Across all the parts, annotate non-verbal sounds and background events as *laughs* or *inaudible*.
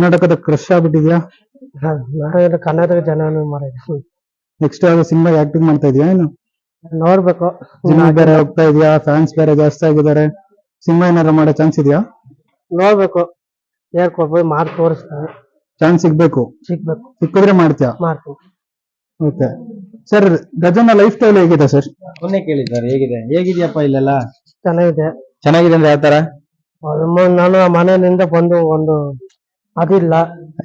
ಕರ್ನಾಟಕದ ಕ್ರಶ್ ಆಗ್ಬಿಟ್ಟಿದ್ಯಾ? ನಾರಾಯಣ ಕರ್ನಾಟಕ ಜನ ನೆಕ್ಸ್ಟ್ ಯಾವ ಸಿನಿಮಾ ಆಕ್ಟಿಂಗ್ ಮಾಡ್ತಾ ಇದೀಯಾ ಏನು? ನೋಡ್ಬೇಕು. ಜನ ಬೇರೆ ಹೋಗ್ತಾ ಇದೆಯಾ? ಫ್ಯಾನ್ಸ್ ಬೇರೆ ಜಾಸ್ತಿ ಆಗಿದ್ದಾರೆ. ಸಿನಿಮಾ ಏನಾದ್ರು ಮಾಡೋ ಚಾನ್ಸ್ ಇದೆಯಾ? ನೋಡ್ಬೇಕು. ಹೇಳ್ಕೊಡ್ಬೋದು ಮಾರ್ಕ್ ತೋರಿಸ್ತಾರೆ ಚಾನ್ಸ್ ಸಿಗ್ಬೇಕು? ಸಿಗ್ಬೇಕು. ಸಿಕ್ಕಿದ್ರೆ ಮಾಡ್ತೀಯಾ? ಮಾಡ್ತೀವಿ ಓಕೆ ಸರ್ ಗಜನ ಲೈಫ್ ಸ್ಟೈಲ್ ಹೇಗಿದೆ ಸರ್ ಮೊನ್ನೆ ಸರ್ ಹೇಗಿದೆ? ಹೇಗಿದ್ಯಪ್ಪ ಇಲ್ಲೆಲ್ಲ? ಚೆನ್ನಾಗಿದೆ. ಚೆನ್ನಾಗಿದೆ ಅಂದ್ರೆ ಯಾವ ತರ ನಾನು ಮನೆಯಿಂದ ಬಂದು ಒಂದು ಅದಿಲ್ಲ.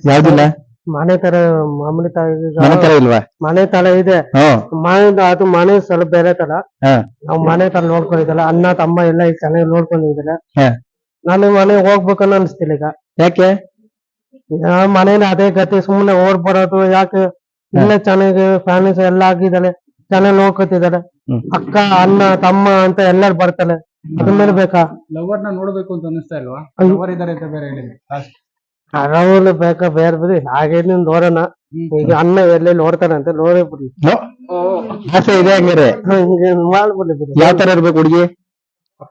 ಯಾವ್ದಿಲ್ಲ? ಮನೆ ತರ ಮಾಮೂಲಿ ತರ ಈಗ ಮನೆ ತರ ಇಲ್ವಾ? ಮನೆ ತರ ಇದೆ. ಹ್ಮ್ ಮನೆ ಅದು ಮನೆ ಸ್ವಲ್ಪ ಬೇರೆ ತರ. ಹಾ. ನಾವು ಮನೆ ತರ ನೋಡ್ಕೊಂಡಿದ್ದಲ್ಲ ಅಣ್ಣ ತಮ್ಮ ಎಲ್ಲ ಈಗ ಚೆನ್ನಾಗಿ ನೋಡ್ಕೊಂಡಿದ್ದಾರೆ ಹಾ. ನಾನು ಮನೆ ಹೋಗ್ಬೇಕನ್ನ ಅನ್ಸ್ತಿಲ್ಲ ಈಗ. ಯಾಕೆ? ಈಗ ಮನೇಲಿ ಅದೇ ಗತಿ ಸುಮ್ಮನೆ ಓಡ್ ಬರೋದು ಯಾಕೆ? ಇಲ್ಲ ಚೆನ್ನಾಗಿ ಫ್ಯಾಮಿಲಿ ಎಲ್ಲ ಆಗಿದ್ದಾರೆ ಚೆನ್ನಾಗಿ ನೋಡ್ಕೊತಿದ್ದಾರೆ ಹ್ಮ್. ಅಕ್ಕ ಅಣ್ಣ ತಮ್ಮ ಅಂತ ಎಲ್ಲರೂ ಬರ್ತಾರೆ. ಅದ್ರ ಮೇಲೆ ಬೇಕಾ? ಲವರ್ನ ನೋಡ್ಬೇಕು ಅಂತ ಅನಿಸ್ತಾ ಇಲ್ವಾ? ಅಯ್ಯೋ. ಲವರ್ ಇದಾರೆ ಅಂತ ಬೇರೆ ಹೇಳಿದ್ರು. ಅರವಲು ಬೇಕ ಬೇರೆ ಬಿಡಿ. ಹಾಗೇನು ನೋಡೋಣ. ಈಗ ಅಣ್ಣ ಎಲ್ಲಿ ನೋಡ್ತಾನೆ ಅಂತ ನೋಡೇ ಬಿಡಿ. ಆಸೆ ಇದೆ ಹಂಗಾರೆ? ಹಿಂಗೆ ಮಾಡ್ಬಿಡಿ ಬಿಡಿ. ಯಾವ ತರ ಇರ್ಬೇಕು ಹುಡುಗಿ?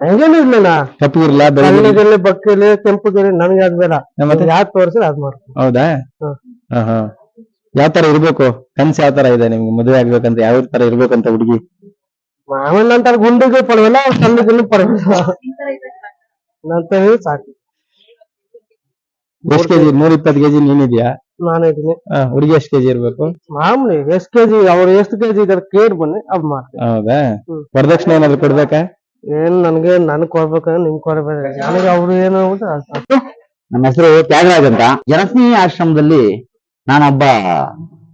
ಹಂಗೇನು ಇರ್ಲಿಲ್ಲ ಕಪ್ಪಗಿರ್ಲ ಬೆಳಗ್ಗೆ ಕಣ್ಣಿಗೆಲ್ಲಿ ಬಕ್ಕಿಲಿ ಕೆಂಪುಗಿಲಿ ನನಗೆ ಅದ್ ಬೇಡ. ಮತ್ತೆ? ಯಾವ್ದು ತೋರಿಸಿದ್ರೆ ಅದ್ ಮಾಡ್ತೀನಿ ಹೌದಾ? ಹ್ಮ್. ಹಾ ಹಾ. ಯಾವ ತರ ಇರ್ಬೇಕು? ಕನ್ಸ್ ಯಾವ ತರ ಇದೆ ನಿಮ್ಗೆ? ಮದುವೆ ಆಗ್ಬೇಕಂತ ಯಾವ ತರ ಇರ್ಬೇಕಂತ ಹುಡುಗಿ? ಆಮೇಲೆ ನಂತರ ಗುಂಡಿಗೆ ಪಡವಿಲ್ಲ ಸಣ್ಣಗಿನ್ನು ಪಡವಿಲ್ಲ ನಂತರ ಸಾಕು. ಎಷ್ಟ್ ಕೆಜಿ ನೂರ ಇಪ್ಪತ್ತು ಕೆಜಿ ನೀನಿದ್ಯಾ ನಾನು ಇದೀನಿ ಹುಡುಗಿ ಎಷ್ಟ್ ಕೆಜಿ ಇರ್ಬೇಕು? ಮಾಮೂಲಿ ಎಷ್ಟ್ ಕೆಜಿ ಅವ್ರು ಎಷ್ಟು ಕೆಜಿ ಇದಾರೆ ಕೇಳಿ ಬನ್ನಿ ಅದ್ ಮಾಡ್ತೀನಿ. ಹೌದಾ. ವರದಕ್ಷಿಣೆ ಏನಾದ್ರು ಕೊಡ್ಬೇಕಾ? ಏನ್ ನನ್ಗೆ ನನ್ ಕೊಡ್ಬೇಕಂದ್ರೆ ನಿಮ್ ಕೊಡ್ಬೇಡ. ನನಗೆ ಅವ್ರು ಏನು ನಮ್ಮ ಹೆಸರು ತ್ಯಾಗರಾಜ್ ಅಂತ. ಜನಸ್ನೇಹಿ ಆಶ್ರಮದಲ್ಲಿ ನಾನೊಬ್ಬ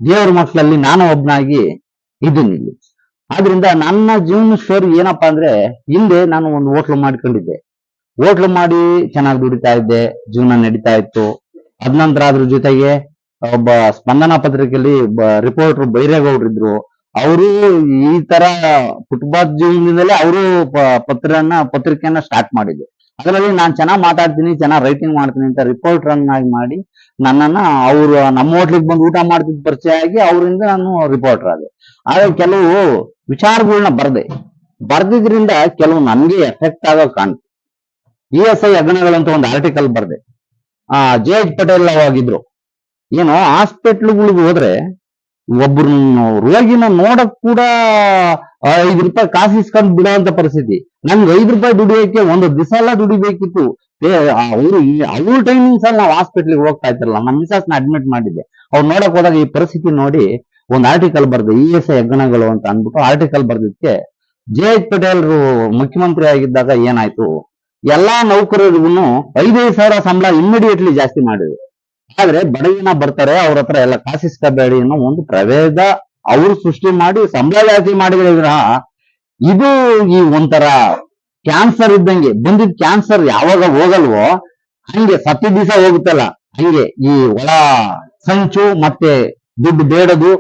ದೇವರ ಮಕ್ಕಳಲ್ಲಿ ನಾನು ಒಬ್ಬನಾಗಿ ಇದ್ದೀನಿ. ಇಲ್ಲಿ ಆದ್ರಿಂದ ನನ್ನ ಜೀವನ ಸ್ಟೋರಿ ಏನಪ್ಪಾ ಅಂದ್ರೆ ಹಿಂದೆ ನಾನು ಒಂದು ಹೋಟ್ಲು ಮಾಡ್ಕೊಂಡಿದ್ದೆ. ಹೋಟ್ಲು ಮಾಡಿ ಚೆನ್ನಾಗಿ ದುಡಿತಾ ಇದ್ದೆ, ಜೀವನ ನಡೀತಾ ಇತ್ತು. ಅದ್ ನಂತರ ಅದ್ರ ಜೊತೆಗೆ ಒಬ್ಬ ಸ್ಪಂದನ ಪತ್ರಿಕೆಯಲ್ಲಿ ರಿಪೋರ್ಟರ್ ಬೈರೇಗೌಡ್ರು ಇದ್ರು. ಅವರು ಈ ತರ ಫುಟ್ಬಾಲ್ ಜೀವನದಿಂದಲೇ ಅವರು ಪತ್ರನ ಪತ್ರಿಕೆಯನ್ನ ಸ್ಟಾರ್ಟ್ ಮಾಡಿದ್ರು. ಅದರಲ್ಲಿ ನಾನು ಚೆನ್ನಾಗಿ ಮಾತಾಡ್ತೀನಿ, ಚೆನ್ನಾಗಿ ರೈಟಿಂಗ್ ಮಾಡ್ತೀನಿ ಅಂತ ರಿಪೋರ್ಟರ್ ಅನ್ನಾಗಿ ಮಾಡಿ ನನ್ನನ್ನ ಅವರು, ನಮ್ಮ ಹೋಟ್ಲಿಗೆ ಬಂದು ಊಟ ಮಾಡ್ತಿದ್ದ ಪರಿಚಯ ಆಗಿ ಅವರಿಂದ ನಾನು ರಿಪೋರ್ಟರ್ ಆದೆ. ಆದ್ರೆ ಕೆಲವು ವಿಚಾರಗಳನ್ನ ಬರ್ದೆ. ಬರ್ದಿದ್ರಿಂದ ಕೆಲವು ನನ್ಗೆ ಎಫೆಕ್ಟ್ ಆಗೋ ಕಾಣ್ತು. ಇ ಎಸ್ ಐ ಅಗಣಗಳಂತ ಒಂದು ಆರ್ಟಿಕಲ್ ಬರ್ದೆ. ಆ ಜೆ ಎಚ್ ಪಟೇಲ್ ಅವಾಗಿದ್ರು ಏನು ಹಾಸ್ಪಿಟ್ಲ್ಗಳಿಗೆ ಹೋದ್ರೆ ಒಬ್ರನ್ನ ರೋಗಿನ ನೋಡಕ್ ಕೂಡ ಐದು ರೂಪಾಯಿ ಕಾಸು ಇಸ್ಕೊಂಡ್ ಬಿಡೋಂತ ಪರಿಸ್ಥಿತಿ. ನಮ್ಗೆ ಐದು ರೂಪಾಯಿ ದುಡಿಯೋಕೆ ಒಂದು ದಿವಸ ಎಲ್ಲ ದುಡಿಬೇಕಿತ್ತು. ಅವರು ಅವ್ರ ಟೈಮಿಂಗ್ಸ್ ಅಲ್ಲಿ ನಾವು ಹಾಸ್ಪಿಟ್ಲಿಗೆ ಹೋಗ್ತಾ ಇದ್ರಲ್ಲ ನಮ್ಮ ಮಿಸಸ್ನ ಅಡ್ಮಿಟ್ ಮಾಡಿದ್ದೆ. ಅವ್ರು ನೋಡಕ್ ಹೋದಾಗ ಈ ಪರಿಸ್ಥಿತಿ ನೋಡಿ ಒಂದು ಆರ್ಟಿಕಲ್ ಬರ್ದೆ ಇ ಎಸ್ ಐ ಹೆಗ್ಗಣಗಳು ಅಂತ ಅಂದ್ಬಿಟ್ಟು ಆರ್ಟಿಕಲ್ ಬರ್ದಿದ್ದಕ್ಕೆ ಜೆ ಎಚ್ ಪಟೇಲ್ರು ಮುಖ್ಯಮಂತ್ರಿ ಆಗಿದ್ದಾಗ ಏನಾಯ್ತು? ಎಲ್ಲಾ ನೌಕರರಿಗೂ ಐದೈದು ಸಾವಿರ ಸಂಬಳ ಇಮ್ಮಿಡಿಯೇಟ್ಲಿ ಜಾಸ್ತಿ ಮಾಡಿದ್ರು. ಆದ್ರೆ ಬಡಗಿನ ಬರ್ತಾರೆ, ಅವ್ರ ಹತ್ರ ಎಲ್ಲ ಕಾಸಿಸ್ಕೋಬೇಡಿ ಅನ್ನೋ ಒಂದು ಪ್ರಭೇದ ಅವ್ರು ಸೃಷ್ಟಿ ಮಾಡಿ, ಸಂಬಳ ಜಾಸ್ತಿ ಮಾಡಿದ್ರೆ ಇದು ಈ ಒಂಥರ ಕ್ಯಾನ್ಸರ್ ಇದ್ದಂಗೆ. ಬಂದಿದ್ ಕ್ಯಾನ್ಸರ್ ಯಾವಾಗ ಹೋಗಲ್ವೋ, ಹಂಗೆ ಸತ್ತಿ ದಿವಸ ಹೋಗುತ್ತಲ್ಲ, ಹಂಗೆ ಈ ಒಳ ಸಂಚು ಮತ್ತೆ ದುಡ್ಡು ಬೇಡದು,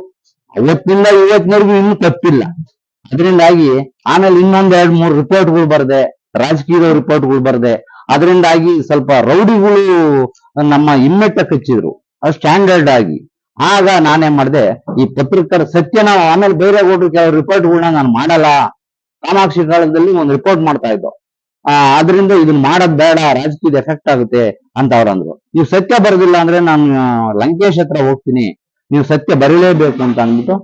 ಅವತ್ತಿಂದ ಇವತ್ತಿನವರೆಗೂ ಇನ್ನೂ ತಪ್ಪಿಲ್ಲ. ಅದರಿಂದಾಗಿ ಆಮೇಲೆ ಇನ್ನೊಂದ್ ಎರಡ್ ಮೂರು ರಿಪೋರ್ಟ್ಗಳು ಬರ್ದೆ. ರಾಜಕೀಯದ ರಿಪೋರ್ಟ್ಗಳು ಬರದೆ. ಅದರಿಂದಾಗಿ ಸ್ವಲ್ಪ ರೌಡಿಗಳು ನಮ್ಮ ಹಿಮ್ಮೆಟ್ಟ ಕಚ್ಚಿದ್ರು. ಅದು ಸ್ಟ್ಯಾಂಡರ್ಡ್ ಆಗಿ. ಆಗ ನಾನೇನ್ ಮಾಡಿದೆ, ಈ ಪತ್ರಕರ್ ಸತ್ಯನ ಆಮೇಲೆ ಬೇರೆ ಕೊಟ್ಟರು ಕೆಲವು ರಿಪೋರ್ಟ್ಗಳನ್ನ ನಾನು ಮಾಡಲ್ಲ. ಕಾಮಾಕ್ಷಿ ಕಾಲದಲ್ಲಿ ಒಂದು ರಿಪೋರ್ಟ್ ಮಾಡ್ತಾ ಇದ್ದೋ. ಅದರಿಂದ ಇದನ್ನ ಮಾಡೋದ್ ಬೇಡ, ರಾಜಕೀಯದ ಎಫೆಕ್ಟ್ ಆಗುತ್ತೆ ಅಂತ ಅವ್ರಂದ್ರು ನೀವು ಸತ್ಯ ಬರೋದಿಲ್ಲ ಅಂದ್ರೆ ನಾನು ಲಂಕೇಶ್ ಹತ್ರ ಹೋಗ್ತೀನಿ. ನೀವು ಸತ್ಯ ಬರೀಲೇಬೇಕು ಅಂತ ಅಂದ್ಬಿಟ್ಟು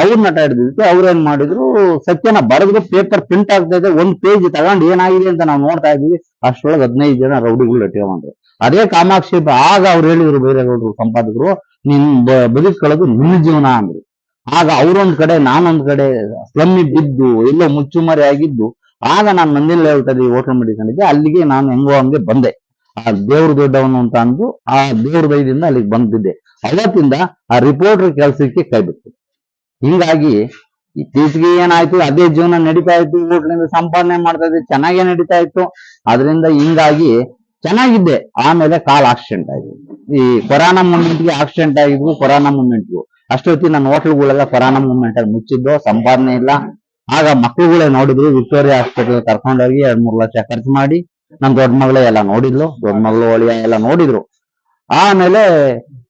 ಅವ್ರನ್ನ ಅವ್ರ ಅವ್ರೇನ್ ಮಾಡಿದ್ರು, ಸತ್ಯನ ಬರೆದ್ರು ಪೇಪರ್ ಪ್ರಿಂಟ್ ಆಗ್ತಾ ಇದೆ, ಒಂದ್ ಪೇಜ್ ತಗೊಂಡ್ ಏನಾಗಿದೆ ಅಂತ ನಾವು ನೋಡ್ತಾ ಇದೀವಿ ಅಷ್ಟೊಳಗೆ ಹದಿನೈದು ಜನ ರೌಡಿಗಳು ಇಟ್ಕೊಂಡ್ರು ಅದೇ ಕಾಮಾಕ್ಷಿ ಆಗ ಅವ್ರು ಹೇಳಿದ್ರು ಬೈರೇಗೌಡರು ಸಂಪಾದಕರು, ನಿನ್ ಬದುಕೊಳ್ಳೋದು ನಿನ್ನ ಜೀವನ ಅಂದ್ರು. ಆಗ ಅವ್ರೊಂದ್ ಕಡೆ, ನಾನೊಂದ್ ಕಡೆ ಸ್ಲಮ್ಮಿ ಬಿದ್ದು ಎಲ್ಲೋ ಮುಚ್ಚುಮರೆ ಆಗಿದ್ದು, ಆಗ ನಾನು ನಂದಿನ ಲೇಔಟಲ್ಲಿ ಹೋಟೆಲ್ ಮಾಡಿಕೊಂಡಿದ್ದೆ ಅಲ್ಲಿಗೆ ನಾನು ಹೆಂಗೋ ಹಂಗೆ ಬಂದೆ. ಆ ದೇವ್ರ ದೊಡ್ಡವನು ಅಂತ ಅಂದು ಆ ದೇವ್ರ ದಯದಿಂದ ಅಲ್ಲಿಗೆ ಬಂದಿದ್ದೆ. ಅವತ್ತಿಂದ ಆ ರಿಪೋರ್ಟರ್ ಕೆಲಸಕ್ಕೆ ಕೈ ಬಿಟ್ಟು ಹಿಂಗಾಗಿ ಇತ್ತೀಚೆಗೆ ಏನಾಯ್ತು? ಅದೇ ಜೀವನ ನಡೀತಾ ಇತ್ತು. ಊಟದಿಂದ ಸಂಪಾದನೆ ಮಾಡ್ತಾ ಇದ್ದೆ. ಚೆನ್ನಾಗೇ ನಡೀತಾ ಇತ್ತು. ಅದರಿಂದ ಹಿಂಗಾಗಿ ಚೆನ್ನಾಗಿದ್ದೆ. ಆಮೇಲೆ ಕಾಲ್ ಆಕ್ಸಿಡೆಂಟ್ ಆಗಿದೆ. ಈ ಕೊರೋನಾ ಮೂಮೆಂಟ್ಗೆ ಆಕ್ಸಿಡೆಂಟ್ ಆಗಿದ್ವು, ಕೊರೋನಾ ಮೂಮೆಂಟ್ಗೂ. ಅಷ್ಟೊತ್ತಿ ನನ್ನ ಹೋಟ್ಲ್ಗಳೆಲ್ಲ ಕೊರೋನಾ ಮೂಮೆಂಟ್ ಅಲ್ಲಿ ಮುಚ್ಚಿದ್ದು. ಸಂಪಾದನೆ ಇಲ್ಲ. ಆಗ ಮಕ್ಳುಗಳೇ ನೋಡಿದ್ರು. ವಿಕ್ಟೋರಿಯಾ ಹಾಸ್ಪಿಟಲ್ ಕರ್ಕೊಂಡೋಗಿ ಎರಡ್ ಮೂರ್ ಲಕ್ಷ ಖರ್ಚು ಮಾಡಿ, ನಮ್ ದೊಡ್ಡ ಮಗಳೇ ಎಲ್ಲ ನೋಡಿದ್ಲು. ದೊಡ್ಡ ಮಗಳು ಒಳಿಯ ಎಲ್ಲ ನೋಡಿದ್ರು. ಆಮೇಲೆ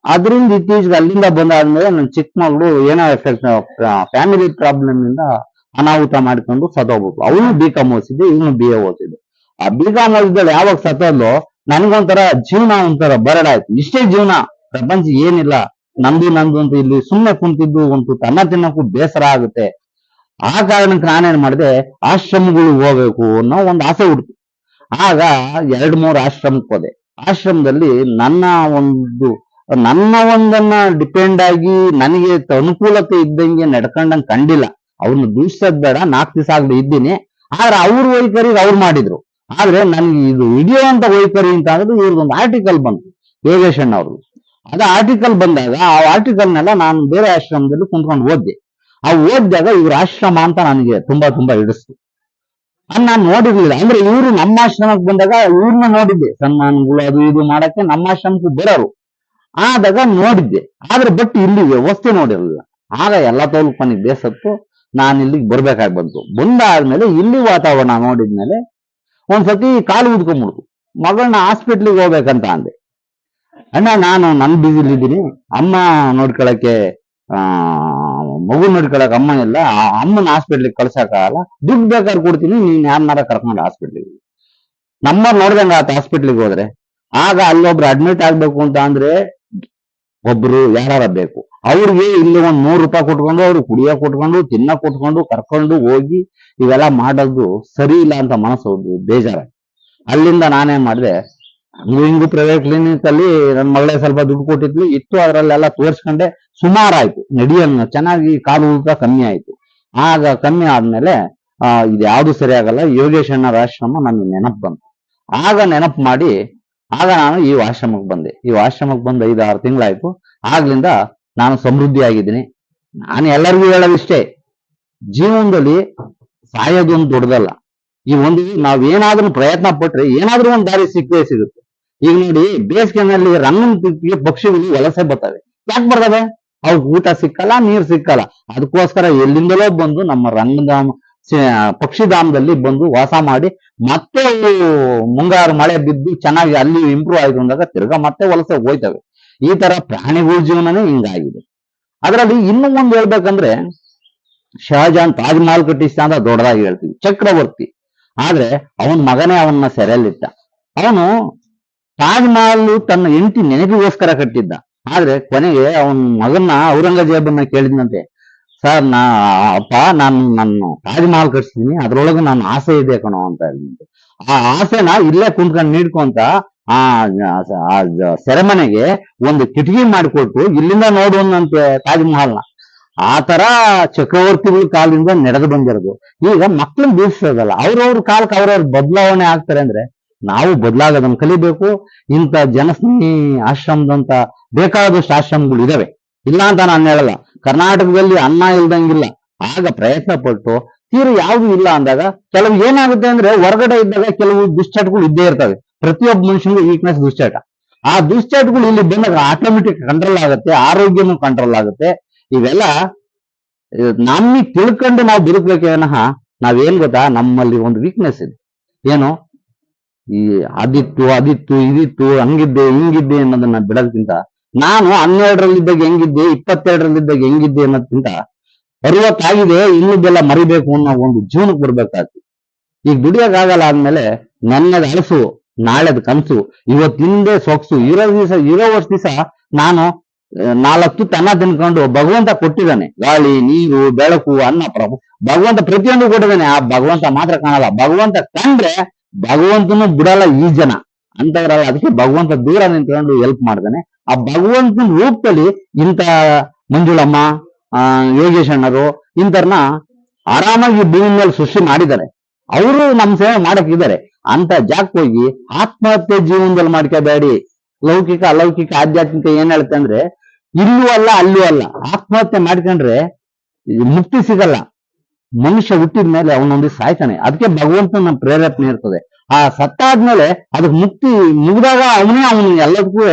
ಅದರಿಂದ ಇತ್ತೀಚೆಗೆ ಅಲ್ಲಿಂದ ಬಂದಾದ್ಮೇಲೆ ನನ್ನ ಚಿಕ್ಕ ಮಗಳು ಏನೋ ಎಫೆಕ್ಟ್ ಫ್ಯಾಮಿಲಿ ಪ್ರಾಬ್ಲಮ್ ಇಂದ ಅನಾಹುತ ಮಾಡ್ಕೊಂಡು ಸತ್ತೋಗ್ಬಿಟ್ಟು ಅವನು ಬಿ ಕಾಮ್ ಓದಿಸಿದ್ದೆ, ಇವನು ಬಿ ಎ ಓದಿಸಿದ್ದೆ. ಆ ಬಿ ಕಾಮ್ ಓದಿದ್ದಳು ಯಾವಾಗ ಸತ್ತೋದ್ಲು ನನ್ಗೊಂಥರ ಜೀವನ ಒಂಥರ ಬರಡಾಯ್ತು ಇಷ್ಟೇ ಜೀವನ. ಪ್ರಪಂಚ ಏನಿಲ್ಲ. ನಂದು ನಂದು ಅಂತ ಇಲ್ಲಿ ಸುಮ್ಮನೆ ಕುಂತಿದ್ದು ಒಂದು ತನ್ನ ತಿನ್ನಕ್ಕೂ ಬೇಸರ ಆಗುತ್ತೆ. ಆ ಕಾರಣಕ್ಕೆ ನಾನೇನ್ ಮಾಡಿದೆ ಆಶ್ರಮಗಳು ಹೋಗ್ಬೇಕು ಅನ್ನೋ ಒಂದು ಆಸೆ ಹುಡ್ತು ಆಗ ಎರಡ್ ಮೂರು ಆಶ್ರಮಕ್ಕೆ ಹೋದೆ. ಆಶ್ರಮದಲ್ಲಿ ನನ್ನ ಒಂದು ನನ್ನ ಒಂದನ್ನ ಡಿಪೆಂಡ್ ಆಗಿ ನನಗೆ ಅನುಕೂಲತೆ ಇದ್ದಂಗೆ ನಡ್ಕೊಂಡಂಗ್ ಕಂಡಿಲ್ಲ. ಅವ್ರನ್ನ ದೂಷಿಸೋದ್ ಬೇಡ ನಾಲ್ಕು ದಿವಸ ಆಗ್ಲಿ ಇದ್ದೀನಿ. ಆದ್ರೆ ಅವ್ರ ವೈಖರಿಗೆ ಅವ್ರು ಮಾಡಿದ್ರು. ಆದ್ರೆ ನನಗೆ ಇದು ವಿಡಿಯೋ ಅಂತ ವೈಖರಿ ಅಂತ ಅಂದ್ರೆ ಇವ್ರದೊಂದು ಆರ್ಟಿಕಲ್ ಬಂತು, ಯೋಗೇಶಣ್ಣ ಅವ್ರದ್ದು ಅದ ಆರ್ಟಿಕಲ್ ಬಂದಾಗ ಆ ಆರ್ಟಿಕಲ್ನೆಲ್ಲ ನಾನು ಬೇರೆ ಆಶ್ರಮದಲ್ಲಿ ಕುಂತ್ಕೊಂಡು ಓದ್ದೆ. ಆ ಓದಿದಾಗ ಇವ್ರ ಆಶ್ರಮ ಅಂತ ನನಗೆ ತುಂಬಾ ತುಂಬಾ ಹಿಡಿಸ್ತು. ಅದ್ ನಾನು ನೋಡಿರ್ಲಿಲ್ಲ. ಅಂದ್ರೆ ಇವರು ನಮ್ಮ ಆಶ್ರಮಕ್ಕೆ ಬಂದಾಗ ಇವ್ರನ್ನ ನೋಡಿದ್ದೆ. ಸನ್ಮಾನಗಳು ಅದು ಇದು ಮಾಡಕ್ಕೆ ನಮ್ಮ ಆಶ್ರಮಕ್ಕೆ ಬರೋರು. ಆದಾಗ ನೋಡಿದ್ದೆ. ಆದ್ರೆ ಬಟ್ ಇಲ್ಲಿ ವ್ಯವಸ್ಥೆ ನೋಡಿರಲಿಲ್ಲ. ಆಗ ಎಲ್ಲ ತೋಲು ನನಗೆ ಬೇಸತ್ತು ನಾನು ಇಲ್ಲಿಗೆ ಬರ್ಬೇಕಾಗಿ ಬಂತು ಬಂದಾದ್ಮೇಲೆ ಇಲ್ಲಿ ವಾತಾವರಣ ನೋಡಿದ್ಮೇಲೆ ಒಂದ್ಸತಿ ಕಾಲು ಊದ್ಕೊಂಡ್ಬಿಡ್ತು ಮಗಳನ್ನ ಹಾಸ್ಪಿಟ್ಲಿಗೆ ಹೋಗ್ಬೇಕಂತ ಅಂದೆ. ಅಣ್ಣ, ನಾನು ನನ್ ಬಿಸಿಲಿದ್ದೀನಿ ಅಮ್ಮ ನೋಡ್ಕೊಳಕ್ಕೆ ಮಗು ನೋಡ್ಕೊಳಕ್ ಅಮ್ಮ ಇಲ್ಲ. ಆ ಅಮ್ಮನ ಹಾಸ್ಪಿಟ್ಲಿಗೆ ಕಳ್ಸಕ್ಕಾಗಲ್ಲ. ದುಡ್ಡು ಬೇಕಾದ್ರೆ ಕೊಡ್ತೀನಿ. ನೀನ್ ಯಾರನ್ನಾರ ಕರ್ಕೊಂಡು ಹಾಸ್ಪಿಟ್ಲಿಗೆ ನಮ್ಮ ನೋಡ್ದಂಗ ಆತ ಹಾಸ್ಪಿಟ್ಲಿಗೆ ಹೋದ್ರೆ. ಆಗ ಅಲ್ಲೊಬ್ರು ಅಡ್ಮಿಟ್ ಆಗ್ಬೇಕು ಅಂತ ಅಂದ್ರೆ ಒಬ್ರು ಯಾರ ಬೇಕು. ಅವ್ರಿಗೆ ಇಲ್ಲಿ ಒಂದ್ ನೂರು ರೂಪಾಯಿ ಕೊಟ್ಕೊಂಡು ಅವ್ರು ಕುಡಿಯೋ ಕೊಟ್ಕೊಂಡು, ತಿನ್ನ ಕೊಟ್ಕೊಂಡು, ಕರ್ಕೊಂಡು ಹೋಗಿ ಇವೆಲ್ಲ ಮಾಡೋದು ಸರಿ ಇಲ್ಲ ಅಂತ ಮನಸ್ಸು ಬೇಜಾರಾಗಿ ಬೇಜಾರ ಅಲ್ಲಿಂದ ನಾನೇನ್ ಮಾಡಿದೆ, ಹಿಂಗು ಪ್ರೈವೇಟ್ ಕ್ಲಿನಿಕ್ ಅಲ್ಲಿ ನನ್ನ ಮಗಳೇ ಸ್ವಲ್ಪ ದುಡ್ಡು ಕೊಟ್ಟಿದ್ಲು, ಇತ್ತು ಅದ್ರಲ್ಲೆಲ್ಲ ತೋರ್ಸ್ಕೊಂಡೆ, ಸುಮಾರಾಯ್ತು. ನಡಿಯನ್ನ ಚೆನ್ನಾಗಿ ಕಾಲು ಊತ ಕಮ್ಮಿ ಆಯ್ತು. ಆಗ ಕಮ್ಮಿ ಆದ್ಮೇಲೆ, ಆ ಇದು ಯಾವ್ದು ಸರಿ ಆಗಲ್ಲ ಯೋಗೇಶ್ ಅಣ್ಣರ ಆಶ್ರಮ ನನ್ಗೆ ನೆನಪು ಬಂತು. ಆಗ ನೆನಪು ಮಾಡಿ ಆಗ ನಾನು ಈ ಆಶ್ರಮಕ್ಕೆ ಬಂದೆ. ಈ ಆಶ್ರಮಕ್ಕೆ ಬಂದು ಐದು ಆರು ತಿಂಗಳಾಯ್ತು. ಆಗ್ಲಿಂದ ನಾನು ಸಮೃದ್ಧಿ ಆಗಿದ್ದೀನಿ ನಾನು ಎಲ್ಲರಿಗೂ ಹೇಳೋದಿಷ್ಟೇ, ಜೀವನದಲ್ಲಿ ಸಾಯೋದು ಒಂದು ದೊಡ್ಡದಲ್ಲ. ಈ ಒಂದು ನಾವೇನಾದ್ರೂ ಪ್ರಯತ್ನ ಪಟ್ರೆ ಏನಾದ್ರೂ ಒಂದು ದಾರಿ ಸಿಕ್ಕೇ ಸಿಗುತ್ತೆ. ಈಗ ನೋಡಿ, ಬೇಸಿಗೆನಲ್ಲಿ ತಿಪ್ಪಿಗೆ ಪಕ್ಷಿಗಳು ವಲಸೆ ಬರ್ತವೆ. ಯಾಕೆ ಬರ್ತವೆ? ಅವ್ರಿಗೆ ಊಟ ಸಿಕ್ಕಲ್ಲ, ನೀರ್ ಸಿಕ್ಕಲ್ಲ. ಅದಕ್ಕೋಸ್ಕರ ಎಲ್ಲಿಂದಲೋ ಬಂದು ನಮ್ಮ ರಂಗಧಾಮ ಪಕ್ಷಿಧಾಮದಲ್ಲಿ ಬಂದು ವಾಸ ಮಾಡಿ ಮತ್ತೆ ಮುಂಗಾರು ಮಳೆ ಬಿದ್ದು ಚೆನ್ನಾಗಿ ಅಲ್ಲಿ ಇಂಪ್ರೂವ್ ಆಯ್ತು ಅಂದಾಗ ತಿರ್ಗಾ ಮತ್ತೆ ವಲಸೆ ಹೋಯ್ತವೆ. ಈ ತರ ಪ್ರಾಣಿಗಳ ಜೀವನನೇ ಹಿಂಗಾಗಿದೆ. ಅದರಲ್ಲಿ ಇನ್ನೂ ಒಂದು ಹೇಳ್ಬೇಕಂದ್ರೆ ಶಹಜಾನ್ ತಾಜ್ ಮಹಲ್ ಕಟ್ಟಿಸ್ತ ಅಂತ ದೊಡ್ಡದಾಗಿ ಹೇಳ್ತೀವಿ, ಚಕ್ರವರ್ತಿ. ಆದ್ರೆ ಅವನ ಮಗನೇ ಅವನ್ನ ಸೆರೆಯಲ್ಲಿಟ್ಟ. ಅವನು ತಾಜ್ ಮಹಲ್ ತನ್ನ ಹೆಂಡತಿ ನೆನಪಿಗೋಸ್ಕರ ಕಟ್ಟಿದ್ದ. ಆದ್ರೆ ಕೊನೆಗೆ ಅವನ ಮಗನ್ನ ಔರಂಗಜೇಬನ್ನ ಕೇಳಿದ್ನಂತೆ ಸರ್, ನಾ ಅಪ್ಪ, ನಾನು ನಾನು ತಾಜ್ ಮಹಲ್ ಕಟ್ಸ್ತೀನಿ. ಅದ್ರೊಳಗೆ ನಾನು ಆಸೆ ಇದೆ ಕಣೋ ಅಂತ ಹೇಳಿದ್ರು ಆ ಆಸೆನ ಇಲ್ಲೇ ಕುಂತ್ಕೊಂಡು ನೀಡ್ಕೊಂತ ಆ ಆ ಸೆರೆಮನೆಗೆ ಒಂದು ಕಿಟಕಿ ಮಾಡಿಕೊಟ್ಟು ಇಲ್ಲಿಂದ ನೋಡುವಂತೆ ತಾಜ್ ಮಹಲ್ನ ಆ ತರ ಚಕ್ರವರ್ತಿಗಳ ಕಾಲದಿಂದ ನಡೆದು ಬಂದಿರೋದು. ಈಗ ಮಕ್ಕಳನ್ನ ಬೀಳ್ಸೋದಲ್ಲ. ಅವ್ರವ್ರ ಕಾಲಕ್ಕೆ ಅವ್ರವ್ರ ಬದಲಾವಣೆ ಆಗ್ತಾರೆ ಅಂದ್ರೆ ನಾವು ಬದಲಾಗೋದನ್ನ ಕಲಿಬೇಕು. ಇಂಥ ಜನಸ್ನೇಹಿ ಆಶ್ರಮದಂತ ಬೇಕಾದಷ್ಟು ಆಶ್ರಮಗಳು ಇದಾವೆ. ಇಲ್ಲ ಅಂತ ನಾನು ಹೇಳಲ್ಲ. ಕರ್ನಾಟಕದಲ್ಲಿ ಅನ್ನ ಇಲ್ದಂಗಿಲ್ಲ. ಆಗ ಪ್ರಯತ್ನ ಪಟ್ಟು ತೀರು ಯಾವುದು ಇಲ್ಲ ಅಂದಾಗ ಕೆಲವು ಏನಾಗುತ್ತೆ ಅಂದ್ರೆ ಹೊರಗಡೆ ಇದ್ದಾಗ ಕೆಲವು ದುಶ್ಚಟಗಳು ಇದ್ದೇ ಇರ್ತವೆ. ಪ್ರತಿಯೊಬ್ಬ ಮನುಷ್ಯನಿಗೂ ವೀಕ್ನೆಸ್ ದುಶ್ಚಟ. ಆ ದುಶ್ಚಟಗಳು ಇಲ್ಲಿ ಬಂದಾಗ ಆಟೋಮೆಟಿಕ್ ಕಂಟ್ರೋಲ್ ಆಗುತ್ತೆ, ಆರೋಗ್ಯನೂ ಕಂಟ್ರೋಲ್ ಆಗುತ್ತೆ. ಇವೆಲ್ಲ ನಮಗೆ ತಿಳ್ಕೊಂಡು ನಾವು ಬದುಕಬೇಕೇ ವಿನಃ ನಾವೇನ್ ಗೊತ್ತಾ, ನಮ್ಮಲ್ಲಿ ಒಂದು ವೀಕ್ನೆಸ್ ಇದೆ. ಏನು? ಈ ಅದಿತ್ತು ಅದಿತ್ತು, ಇದಿತ್ತು, ಹಂಗಿದ್ದೆ, ಹಿಂಗಿದ್ದೆ ಅನ್ನೋದನ್ನ ಬಿಡೋದಕ್ಕಿಂತ ನಾನು ಹನ್ನೆರಡರಲ್ಲಿದ್ದಾಗ ಹೆಂಗಿದ್ದೆ, ಇಪ್ಪತ್ತೆರಡರಲ್ಲಿದ್ದಾಗ ಹೆಂಗಿದ್ದೆ ಅನ್ನೋದ್ಕಿಂತ ಅರವತ್ತಾಗಿದೆ ಇನ್ನಿದ್ದೆಲ್ಲ ಮರಿಬೇಕು ಅನ್ನೋ ಒಂದು ಜೀವನಕ್ಕೆ ಬರ್ಬೇಕಾಗ್ತಿ ಈಗ ದುಡಿಯೋಕ್ಕಾಗಲ್ಲ ಆದ್ಮೇಲೆ ನನ್ನದ ಹಳಸು ನಾಳೆದ ಕನಸು ಇವತ್ತಿಂದೇ ಸೊಗಸು ಇರೋ ದಿವಸ, ಇರೋ ವರ್ಷ ದಿವಸ ನಾನು ನಾಲ್ಕು ತನ್ನ ತಿನ್ಕೊಂಡು ಭಗವಂತ ಕೊಟ್ಟಿದ್ದಾನೆ. ಗಾಳಿ, ನೀರು, ಬೆಳಕು, ಅನ್ನ, ಪ್ರಭು. ಭಗವಂತ ಪ್ರತಿಯೊಂದು ಕೊಟ್ಟಿದ್ದಾನೆ. ಆ ಭಗವಂತ ಮಾತ್ರ ಕಾಣಲ್ಲ. ಭಗವಂತ ಕಂಡ್ರೆ ಭಗವಂತನು ಬಿಡಲ್ಲ ಈ ಜನ. ಅಂತವ್ರಲ್ಲ ಅದಕ್ಕೆ ಭಗವಂತ ದೂರ ನಿಂತ್ಕೊಂಡು ಹೆಲ್ಪ್ ಮಾಡ್ತಾನೆ. ಆ ಭಗವಂತನ ರೂಪದಲ್ಲಿ ಇಂಥ ಮಂಜುಳಮ್ಮ, ಆ, ಯೋಗೇಶ್ ಅಣ್ಣರು ಇಂಥರ್ನ ಆರಾಮಾಗಿ ಭೂಮಿ ಮೇಲೆ ಸೃಷ್ಟಿ ಮಾಡಿದ್ದಾರೆ. ಅವರು ನಮ್ಮ ಸೇವೆ ಮಾಡಕ್ಕಿದ್ದಾರೆ ಅಂತ ಜಾಕ್ ಹೋಗಿ ಆತ್ಮಹತ್ಯೆ ಜೀವನದಲ್ಲಿ ಮಾಡ್ಕೋಬೇಡಿ. ಲೌಕಿಕ, ಅಲೌಕಿಕ, ಆಧ್ಯಾತ್ಮಿಕ ಏನ್ ಹೇಳುತ್ತೆ ಅಂದ್ರೆ, ಇಲ್ಲೂ ಅಲ್ಲ, ಅಲ್ಲೂ ಅಲ್ಲ. ಆತ್ಮಹತ್ಯೆ ಮಾಡ್ಕೊಂಡ್ರೆ ಮುಕ್ತಿ ಸಿಗಲ್ಲ. ಮನುಷ್ಯ ಹುಟ್ಟಿದ ಮೇಲೆ ಅವನೊಂದು ಸಾಯ್ತಾನೆ. ಅದಕ್ಕೆ ಭಗವಂತನ ಪ್ರೇರೇಪಣೆ ಇರ್ತದೆ. ಆ ಸತ್ತಾದ್ಮೇಲೆ ಅದಕ್ಕೆ ಮುಕ್ತಿ ಮುಗಿದಾಗ ಅವನೇ ಅವನು ಎಲ್ಲದಕ್ಕೂ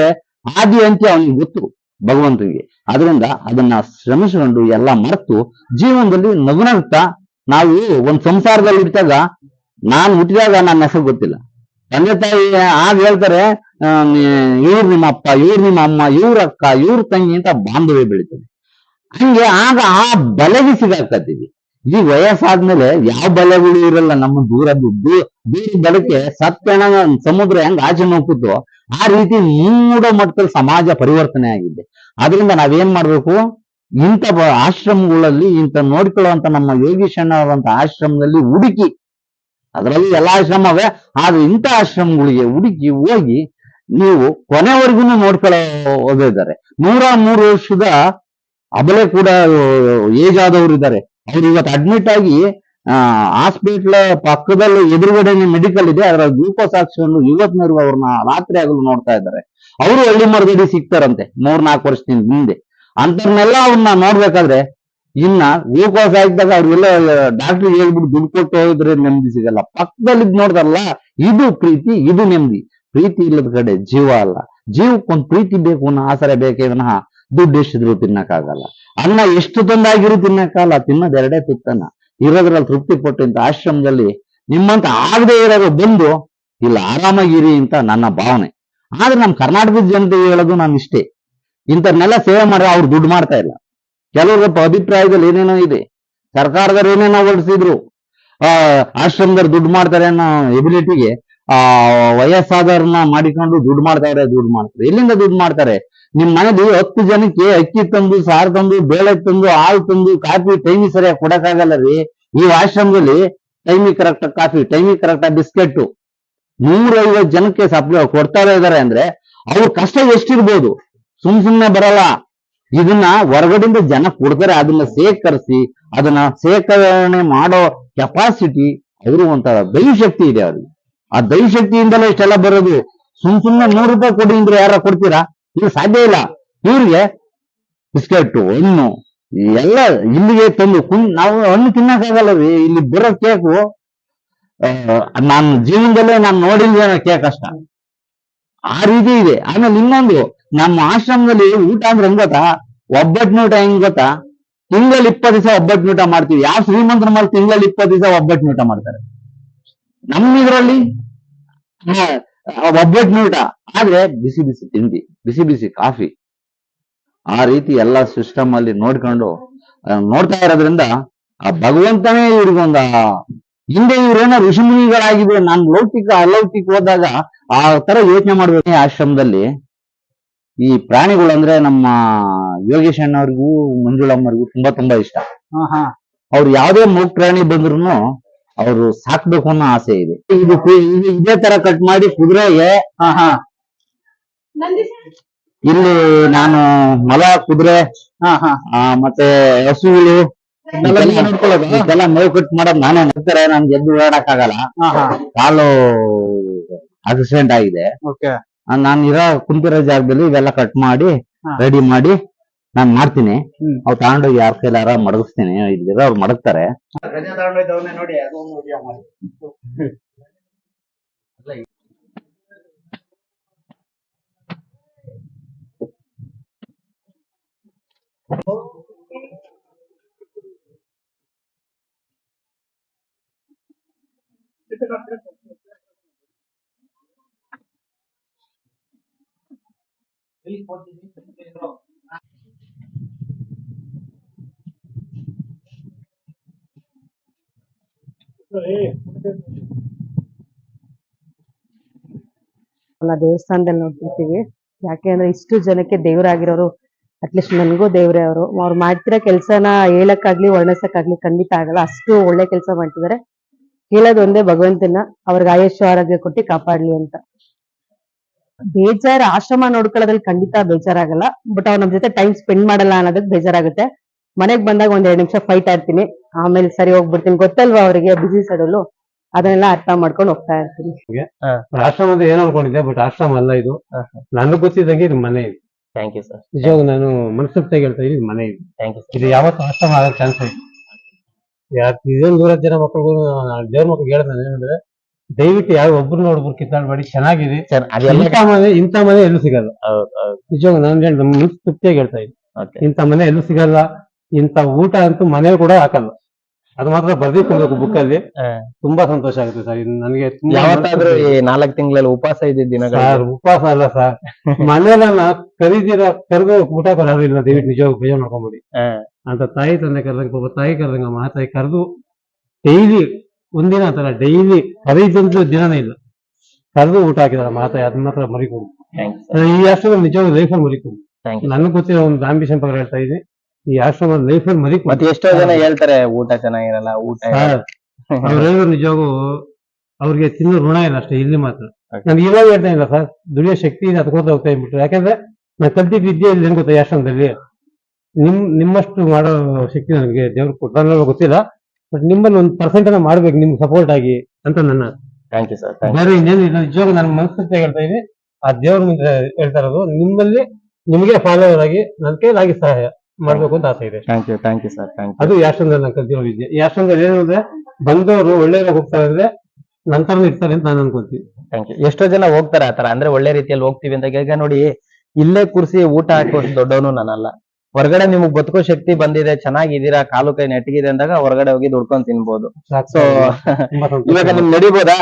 ಆದಿ ಅಂತ ಅವನಿಗೆ ಗೊತ್ತು, ಭಗವಂತನಿಗೆ. ಅದರಿಂದ ಅದನ್ನ ಶ್ರಮಿಸಿಕೊಂಡು ಎಲ್ಲ ಮರೆತು ಜೀವನದಲ್ಲಿ ನಗುನಗ್ತಾ ನಾವು ಒಂದ್ ಸಂಸಾರದಲ್ಲಿ ಇರ್ತಾಗ ನಾನು ಹುಟ್ಟಿದಾಗ ನನ್ನ ಹೆಸರು ಗೊತ್ತಿಲ್ಲ. ತಂದೆ ತಾಯಿ ಆಗ ಹೇಳ್ತಾರೆ ಇವ್ರು ನಿಮ್ಮ ಅಪ್ಪ, ಇವ್ರು ನಿಮ್ಮ ಅಮ್ಮ, ಇವ್ರ ಅಕ್ಕ, ಇವ್ರ ತಂಗಿ ಅಂತ ಬಾಂಧವ್ಯ ಬೆಳೀತದೆ. ಹಂಗೆ ಆಗ ಆ ಬಲೆಗೆ ಈ ವಯಸ್ಸಾದ್ಮೇಲೆ ಯಾವ ಬಲೆಗಳು ಇರಲ್ಲ, ನಮ್ಮ ದೂರ ದೂರ ಬಲಕ್ಕೆ ಸತ್ಯಣ ಸಮುದ್ರ ಹೆಂಗ್ ಆಚೆ ನೋಕುತ್ತೋ ಆ ರೀತಿ ಮೂಡೋ ಮಟ್ಟದಲ್ಲಿ ಸಮಾಜ ಪರಿವರ್ತನೆ ಆಗಿದೆ. ಅದರಿಂದ ನಾವೇನ್ ಮಾಡ್ಬೇಕು? ಇಂಥ ಆಶ್ರಮಗಳಲ್ಲಿ, ಇಂಥ ನೋಡ್ಕೊಳ್ಳುವಂತ ನಮ್ಮ ಯೋಗೀಶಣ್ಣವಂತ ಆಶ್ರಮದಲ್ಲಿ ಹುಡುಕಿ, ಅದರಲ್ಲಿ ಎಲ್ಲಾ ಆಶ್ರಮವೇ ಆದ್ರೆ ಇಂಥ ಆಶ್ರಮಗಳಿಗೆ ಹುಡುಕಿ ಹೋಗಿ ನೀವು ಕೊನೆವರೆಗೂ ನೋಡ್ಕೊಳ್ಳೋ ಇದ್ದಾರೆ. ನೂರ ಮೂರು ವರ್ಷದ ಅಬಲೆ ಕೂಡ, ಏಜ್ ಇದ್ದಾರೆ ಅವ್ರು ಇವತ್ತು ಅಡ್ಮಿಟ್ ಆಗಿ ಹಾಸ್ಪಿಟ್ಲ್ ಪಕ್ಕದಲ್ಲಿ ಎದುರುಗಡೆನೆ ಮೆಡಿಕಲ್ ಇದೆ, ಅದರ ಗ್ಲೂಕೋಸ್ ಹಾಕ್ಸ್ಕೊಂಡು ಇವತ್ತಿನವರೆಗೂ ಅವ್ರನ್ನ ರಾತ್ರಿ ಆಗಲು ನೋಡ್ತಾ ಇದ್ದಾರೆ. ಅವರು ಹಳ್ಳಿ ಮರಗಡಿ ಸಿಗ್ತಾರಂತೆ ಮೂರ್ ನಾಲ್ಕು ವರ್ಷದಿಂದ ಹಿಂದೆ ಅಂತರ್ನೆಲ್ಲ ಅವ್ರನ್ನ ನೋಡ್ಬೇಕಾದ್ರೆ, ಇನ್ನ ಗ್ಲೂಕೋಸ್ ಹಾಕಿದಾಗ ಅವ್ರಿಗೆಲ್ಲ ಡಾಕ್ಟರ್ ಹೇಳ್ಬಿಟ್ಟು ದುಡ್ಡು ಕೊಟ್ಟು ಹೋದ್ರೆ ನೆಮ್ಮದಿ ಸಿಗಲ್ಲ. ಪಕ್ಕದಲ್ಲಿ ನೋಡ್ತಾರಲ್ಲ, ಇದು ಪ್ರೀತಿ, ಇದು ನೆಮ್ಮದಿ. ಪ್ರೀತಿ ಇಲ್ಲದ ಕಡೆ ಜೀವ ಅಲ್ಲ. ಜೀವಕ್ಕೊಂದು ಪ್ರೀತಿ ಬೇಕು ಅನ್ನೋ ಆಸರೆ ಬೇಕೇ ವಿನಃ ದುಡ್ಡು ಎಷ್ಟಿದ್ರು ತಿನ್ನಕ್ಕಾಗಲ್ಲ. ಅನ್ನ ಎಷ್ಟು ತಂದಾಗಿರು ತಿನ್ನಕ್ಕಾಗಲ್ಲ, ತಿನ್ನೋದ್ ಎರಡೇ ತುತ್ತನ್ನ ಇರೋದ್ರಲ್ಲಿ ತೃಪ್ತಿ ಪಟ್ಟು ಇಂಥ ಆಶ್ರಮದಲ್ಲಿ ನಿಮ್ಮಂತ ಆಗದೆ ಇರೋರು ಬಂದು, ಇಲ್ಲ ಆರಾಮಾಗಿರಿ ಅಂತ ನನ್ನ ಭಾವನೆ. ಆದ್ರೆ ನಮ್ಮ ಕರ್ನಾಟಕದ ಜನತೆ ಹೇಳೋದು ನಾನು ಇಷ್ಟೇ. ಇಂಥವ್ರನ್ನೆಲ್ಲ ಸೇವೆ ಮಾಡ್ರೆ ಅವ್ರು ದುಡ್ಡು ಮಾಡ್ತಾ ಇಲ್ಲ. ಕೆಲವ್ರ ಅಭಿಪ್ರಾಯದಲ್ಲಿ ಏನೇನೋ ಇದೆ. ಸರ್ಕಾರದವ್ರು ಏನೇನೋ ಹೊರಡಿಸಿದ್ರು. ಆ, ಆಶ್ರಮದವ್ರು ದುಡ್ಡು ಮಾಡ್ತಾರೆ ಅನ್ನೋ ಎಬಿಲಿಟಿಗೆ ಆ, ವಯಸ್ಸಾದವ್ರನ್ನ ಮಾಡಿಕೊಂಡು ದುಡ್ಡು ಮಾಡ್ತಾರೆ ದುಡ್ಡು ಮಾಡ್ತಾರೆ. ಎಲ್ಲಿಂದ ದುಡ್ಡು ಮಾಡ್ತಾರೆ? ನಿಮ್ ಮನೇಲಿ ಹತ್ತು ಜನಕ್ಕೆ ಅಕ್ಕಿ ತಂದು, ಸಾರು ತಂದು, ಬೇಳೆ ತಂದು, ಹಾಲು ತಂದು, ಕಾಫಿ ಟೈಮಿಗೆ ಸರಿಯಾಗಿ ಕೊಡಕ್ಕಾಗಲ್ಲ ರೀ. ಈ ಆಶ್ರಮದಲ್ಲಿ ಟೈಮಿಗೆ ಕರೆಕ್ಟ್ ಕಾಫಿ ಟೈಮಿಗೆ ಕರೆಕ್ಟ್ ಬಿಸ್ಕೆಟ್. ನೂರೈವತ್ತು ಜನಕ್ಕೆ ಸಪ್ಲೈ ಕೊಡ್ತಾ ಇದಾರೆ ಅಂದ್ರೆ ಅವ್ರ ಕಷ್ಟ ಎಷ್ಟಿರ್ಬೋದು? ಸುಮ್ ಸುಮ್ನೆ ಬರಲ್ಲ. ಇದನ್ನ ಹೊರಗಡೆಯಿಂದ ಜನ ಕೊಡ್ತಾರೆ, ಅದನ್ನ ಸೇಕರಿಸಿ ಅದನ್ನ ಸೇಕರಣೆ ಮಾಡೋ ಕೆಪಾಸಿಟಿ ಅವರು ಒಂಥರ ದೈವಶಕ್ತಿ ಇದೆ ಅವ್ರಿಗೆ. ಆ ದೈವಶಕ್ತಿಯಿಂದಲೇ ಇಷ್ಟೆಲ್ಲ ಬರೋದು. ಸುಮ್ ಸುಮ್ನೆ ನೂರು ರೂಪಾಯಿ ಕೊಡಿ ಅಂದ್ರೆ ಯಾರ ಕೊಡ್ತೀರಾ? ಇದು ಸಾಧ್ಯ ಇಲ್ಲ. ಇವ್ರಿಗೆ ಬಿಸ್ಕೆಟ್, ಹಣ್ಣು, ಎಲ್ಲ ಇಲ್ಲಿಗೆ ತಂದು ಕುಂದ್ ನಾವು ಹಣ್ಣು ತಿನ್ನಕ್ಕಾಗಲ್ಲ ಇಲ್ಲಿ ಬರೋ ಕೇಕು ನಾನು ಜೀವನದಲ್ಲೇ ನಾನು ನೋಡಿಲ್ಲ ಕೇಕ್ ಅಷ್ಟ. ಆ ರೀತಿ ಇದೆ. ಆಮೇಲೆ ಇನ್ನೊಂದು, ನಮ್ಮ ಆಶ್ರಮದಲ್ಲಿ ಊಟ ಅಂದ್ರೆ ಹೆಂಗ್ ಗೊತ್ತಾ? ಒಬ್ಬಟ್ಟಿನ ಊಟ ಹೆಂಗ್ ಗೊತ್ತಾ? ತಿಂಗಳಲ್ಲಿ ಇಪ್ಪತ್ತು ದಿವಸ ಒಬ್ಬಟ್ಟಿನ ಊಟ ಮಾಡ್ತೀವಿ. ಯಾವ ಶ್ರೀಮಂತರ ಮಾಡಿ ತಿಂಗಳಲ್ಲಿ ಇಪ್ಪತ್ತು ದಿವಸ ಒಬ್ಬಟ್ಟಿನ ಊಟ ಮಾಡ್ತಾರೆ. ನಮ್ಮ ಇದ್ರಲ್ಲಿ ಒಬ್ಬಟ್ಟಿನ ಊಟ. ಆದ್ರೆ ಬಿಸಿ ಬಿಸಿ ತಿಂಡಿ ಬಿಸಿ ಬಿಸಿ ಕಾಫಿ. ಆ ರೀತಿ ಎಲ್ಲ ಸಿಸ್ಟಮ್ ಅಲ್ಲಿ ನೋಡ್ಕೊಂಡು ನೋಡ್ತಾ ಇರೋದ್ರಿಂದ ಆ ಭಗವಂತನೇ ಇವ್ರಿಗೊಂದ ಹಿಂದೆ ಇವ್ರೇನೋ ಋಷಿಮುನಿಗಳಾಗಿದ್ರೆ ನಾನು ಲೌಕಿಕ ಅಲೌಕಿಕ ಹೋದಾಗ ಆ ತರ ಯೋಚನೆ ಮಾಡ್ಬೇಕು ಆಶ್ರಮದಲ್ಲಿ. ಈ ಪ್ರಾಣಿಗಳು ಅಂದ್ರೆ ನಮ್ಮ ಯೋಗೇಶ್ ಅಣ್ಣವ್ರಿಗೂ ಮಂಜುಳಮ್ಮರಿಗೂ ತುಂಬಾ ತುಂಬಾ ಇಷ್ಟ. ಅವ್ರು ಯಾವ್ದೇ ಮೂಗ್ ಪ್ರಾಣಿ ಬಂದ್ರು ಅವರು ಸಾಕ್ಬೇಕು ಅನ್ನೋ ಆಸೆ ಇದೆ. ಇದು ಕು- ಇದು ಇದೇ ತರ ಕಟ್ ಮಾಡಿ ಕುದುರೆಗೆ ಹಾ ಹಾ. ಇಲ್ಲಿ ನಾನು ಮಲ ಕುದುರೆ ಹಾ ಹಾ. ಆ, ಮತ್ತೆ ಹಸುಗಳು ಇದೆಲ್ಲ ನೀವೇ ನೋಡ್ಕೊಳ್ಳೋದಾ? ಇದೆಲ್ಲ ಮೇವು ಕಟ್ ಮಾಡೋದು ನಾನೇ ನಂತರ ನನ್ಗೆ ಎದ್ದು ಓಡಾಡಕ್ ಆಗಲ್ಲ ಹಾ ಹಾ. ಕಾಲು ಆಕ್ಸಿಡೆಂಟ್ ಆಗಿದೆ. ಓಕೆ. ನಾನು ಇರೋ ಕುಂತಿರೋ ಜಾಗದಲ್ಲಿ ಇವೆಲ್ಲ ಕಟ್ ಮಾಡಿ ಹಾ. ರೆಡಿ ಮಾಡಿ ನಾನು ಮಾಡ್ತೀನಿ. ಹ್ಮ್. ಅವ್ ತಗೊಂಡೋಗಿ ಯಾರ ಕೈಲಾರ ಮಡಗಿಸ್ತೀನಿ. ಇಲ್ಲಿರೋ ಅವ್ರು ಮಡಗ್ತಾರೆ. ಅಲ್ಲ ದೇವಸ್ಥಾನದಲ್ಲಿ ನೋಡ್ತಿರ್ತೀವಿ ಯಾಕೆ ಅಂದ್ರೆ ಇಷ್ಟು ಜನಕ್ಕೆ ದೇವರಾಗಿರೋರು ಅಟ್ಲೀಸ್ಟ್ ನನಗೂ ದೇವ್ರೆ ಅವರು. ಅವ್ರು ಮಾಡ್ತಿರೋ ಕೆಲ್ಸನ ಹೇಳಕ್ಕಾಗ್ಲಿ, ವರ್ಣಿಸಕ್ಕಾಗ್ಲಿ ಖಂಡಿತ ಆಗಲ್ಲ. ಅಷ್ಟು ಒಳ್ಳೆ ಕೆಲಸ ಮಾಡ್ತಿದ್ದಾರೆ. ಹೇಳೋದೊಂದೇ ಭಗವಂತನ ಅವ್ರಿಗೆ ಆಯುಷ್ಯ, ಆರೋಗ್ಯ ಕೊಟ್ಟು ಕಾಪಾಡ್ಲಿ ಅಂತ. ಬೇಜಾರ್ ಆಶ್ರಮ ನೋಡ್ಕೊಳ್ಳೋದ್ರಲ್ಲಿ ಖಂಡಿತ ಬೇಜಾರಾಗಲ್ಲ. ಬಟ್ ಅವ್ರ ನಮ್ ಜೊತೆ ಟೈಮ್ ಸ್ಪೆಂಡ್ ಮಾಡಲ್ಲ ಅನ್ನೋದಕ್ಕೆ ಬೇಜಾರಾಗುತ್ತೆ. ಮನೆಗ್ ಬಂದಾಗ ಒಂದ್ ಎರಡು ನಿಮಿಷ ಫೈಟ್ ಆಡ್ತೀನಿ. ಆಮೇಲೆ ಸರಿ ಹೋಗ್ಬಿಡ್ತೀನಿ. ಗೊತ್ತಲ್ವಾ ಅವರಿಗೆ ಬಿಸಿ ಸಡಲು ಅದನ್ನೆಲ್ಲ ಅರ್ಥ ಮಾಡ್ಕೊಂಡು ಹೋಗ್ತಾ ಇರ್ತೀನಿ. ಆಶ್ರಮ ಅಂತ ಏನ್ ಅನ್ಕೊಂಡಿದ್ದೆ ಬಟ್ ಆಶ್ರಮ ಅಲ್ಲ ಇದು. ನನಗೆ ಗೊತ್ತಿದ್ದಂಗೆ ಇದು ಮನೆ ಇದು. ಥ್ಯಾಂಕ್ ಯು ಸರ್ ನಿಜವಾಗ ನಾನು ಮನಸ್ಸಪ್ತಾಗಿ ಹೇಳ್ತಾ ಇದ್ದೀನಿ ಇದು ಮನೆ ಇದು. ಥ್ಯಾಂಕ್ ಯು ಇದು ಯಾವತ್ತು ಆಶ್ರಮ ಆಗೋ ಚಾನ್ಸ್ ಐತಿ ಇದೊಂದು ದೂರದ ಜನ ಮಕ್ಕಳಿಗೂ ದೇವ್ರ ಮಕ್ಳಿಗೆ ಹೇಳ್ದೆ ನಾನು ಏನಂದ್ರೆ ದಯವಿಟ್ಟು ಯಾವ ಒಬ್ರು ನೋಡಬ್ರು ಕಿತ್ತಾಡ್ ಮಾಡಿ ಚೆನ್ನಾಗಿದೆ. ಸರ್ ಅದೆಲ್ಲ ಇಂಥ ಮನೆ ಇಂಥ ಮನೆ ಎಲ್ಲೂ ಸಿಗಲ್ಲ. ನಿಜವಾಗ ನಾನು ಹೇಳಿ ನಮ್ಮ ಮನಸ್ಸು ತೃಪ್ತಿಯಾಗಿ ಹೇಳ್ತಾ ಇದ್ದೀನಿ. ಇಂತ ಇಂಥ ಮನೆ ಎಲ್ಲೂ ಸಿಗಲ್ಲ. ಇಂಥ ಊಟ ಅಂತೂ ಮನೆ ಕೂಡ ಹಾಕಲ್ಲ. ಅದು ಮಾತ್ರ ಬರ್ದಿಟ್ಕೊಳ್ಬೇಕು ಬುಕ್ ಅಲ್ಲಿ. ತುಂಬಾ ಸಂತೋಷ ಆಗುತ್ತೆ ಸರ್ ಇದು ನನಗೆ ತುಂಬಾ ಯಾವತ್ತಾದ್ರೂ ಈ ನಾಲ್ಕು ತಿಂಗಳಲ್ಲಿ ಉಪವಾಸ ಇದ್ದಿದ್ದ ದಿನಗಳು? ಸರ್ ಉಪವಾಸ ಅಲ್ಲ ಸರ್ *laughs* ಮನೆಯಲ್ಲ ಕರೀದಿರ ಕರೆದು ಊಟ ಕೊಡೋದಿಲ್ಲ ದಯವಿಟ್ಟು ನಿಜವಾಗ ಬೇಜಾರ್ ಮಾಡ್ಕೊಂಬಿಡಿ. ಅಂತ ತಾಯಿ ತಂದೆ ಕರೆದಂಗೆ ಒಬ್ಬ ತಾಯಿ ಕರೆದಂಗ ಮಹಾತಾಯಿ ಕರೆದು ಡೈಲಿ ಒಂದಿನ ಆತರ ಡೈಲಿ ಕರೀದಂತೂ ದಿನನೇ ಇಲ್ಲ. ಕರೆದು ಊಟ ಹಾಕಿದಾರೆ ಮಹಾತಾಯಿ ಅದನ್ನ ಮಾತ್ರ ಮರಿಕೊಂಡು. ಈ ಅಷ್ಟು ನಿಜವಾಗ್ಲೂ ಅಲ್ಲಿ ಮರಿಕೊಂಡು. ನನಗೆ ಗೊತ್ತಿರೋ ಒಂದು ಆಂಬಿಷನ್ ಬಗ್ಗೆ ಹೇಳ್ತಾ ಇದ್ದೀನಿ. ಈ ಆಶ್ರಮ ಲೈಫಲ್ಲಿ ಮರಿ ಮತ್ತೆ ಎಷ್ಟೋ ಜನ ಹೇಳ್ತಾರೆ ಊಟ ಚೆನ್ನಾಗಿರಲ್ಲ ಊಟ ಅವ್ರೇನು ನಿಜವಾಗೂ ಅವ್ರಿಗೆ ತಿನ್ನೋ ಋಣ ಇಲ್ಲ ಅಷ್ಟೇ ಇಲ್ಲಿ ಮಾತ್ರ. ನನ್ಗೆ ನಾನು ಇವಾಗ ಹೇಳ್ತಾ ಇಲ್ಲ ಸರ್ ದುಡಿಯೋ ಶಕ್ತಿ ಇದೆ ಅದಕ್ಕೋಸ್ಕರ ಹೋಗ್ತಾ ಇದ್ಬಿಟ್ರು. ಯಾಕಂದ್ರೆ ನಾನು ಕಲ್ತಿದ್ದ ವಿದ್ಯೆ ಇಲ್ಲಿ ಏನ್ ಗೊತ್ತಾ ಈ ಆಶ್ರಮದಲ್ಲಿ? ನಿಮ್ ನಿಮ್ಮಷ್ಟು ಮಾಡೋ ಶಕ್ತಿ ನನಗೆ ದೇವ್ರು ಕೊಟ್ಟ ಗೊತ್ತಿಲ್ಲ ಬಟ್ ನಿಮ್ಮಲ್ಲಿ ಒಂದು ಪರ್ಸೆಂಟ್ ಅನ್ನ ಮಾಡ್ಬೇಕು ನಿಮ್ಗೆ ಸಪೋರ್ಟ್ ಆಗಿ ಅಂತ ನನ್ನ ಥ್ಯಾಂಕ್ ಯು ಸರ್ ಥ್ಯಾಂಕ್ ಬೇರೆ ಇನ್ನೇನು ಇಲ್ಲ ನಿಜವಾಗ ನನ್ನ ಮನಸ್ಸು ಹೇಳ್ತಾ ಇದ್ದೀನಿ ಆ ದೇವ್ರ ಮುಂದೆ ಹೇಳ್ತಾ ಇರೋದು ನಿಮ್ಮಲ್ಲಿ ನಿಮಗೆ ಫಾಲೋವರ್ ಆಗಿ ನನ್ನ ಕೈಲಾಗಿ ಸಹಾಯ. ಮಾಡ್ಬೇಕು ಅಂತ ಆಸೆ ಇದೆ. Thank you thank you sir thank you ಅದು ಆಶ್ರಮದಲ್ಲಿ ನಾನು ಕಲ್ತಿರೋ ವಿದ್ಯೆ. ಈ ಆಶ್ರಮದಲ್ಲಿ ಏನು ಅಂದ್ರೆ ಬಂದವರು ಒಳ್ಳೆಯ ಹೋಗ್ತಾರೆ ಅಂದ್ರೆ ನಂತರ ಇರ್ತಾರೆ ಅಂತ ನಾನು ಅನ್ಕೊಂತೀನಿ ಥ್ಯಾಂಕ್ ಯು ಎಷ್ಟೋ ಜನ ಹೋಗ್ತಾರೆ ಆತರ ಅಂದ್ರೆ ಒಳ್ಳೆ ರೀತಿಯಲ್ಲಿ ಹೋಗ್ತೀವಿ ಅಂತ ಈಗ ನೋಡಿ ಇಲ್ಲೇ ಕೂರಿಸಿ ಊಟ ಹಾಕುವಷ್ಟು ದೊಡ್ಡವನು ನಾನಲ್ಲ. ಹೊರಗಡೆ ನಿಮ್ಗೆ ಬದುಕೋ ಶಕ್ತಿ ಬಂದಿದೆ ಚೆನ್ನಾಗಿದ್ದೀರಾ ಕಾಲು ಕೈ ನೆಟ್ಟಗಿದೆ ಅಂದಾಗ ಹೊರಗಡೆ ಹೋಗಿ ದುಡ್ಕೊಂಡ್ ತಿನ್ಬೋದು. ಸೊ ಇವಾಗ ನಿಮ್ ನಡಿಬೋದಾ.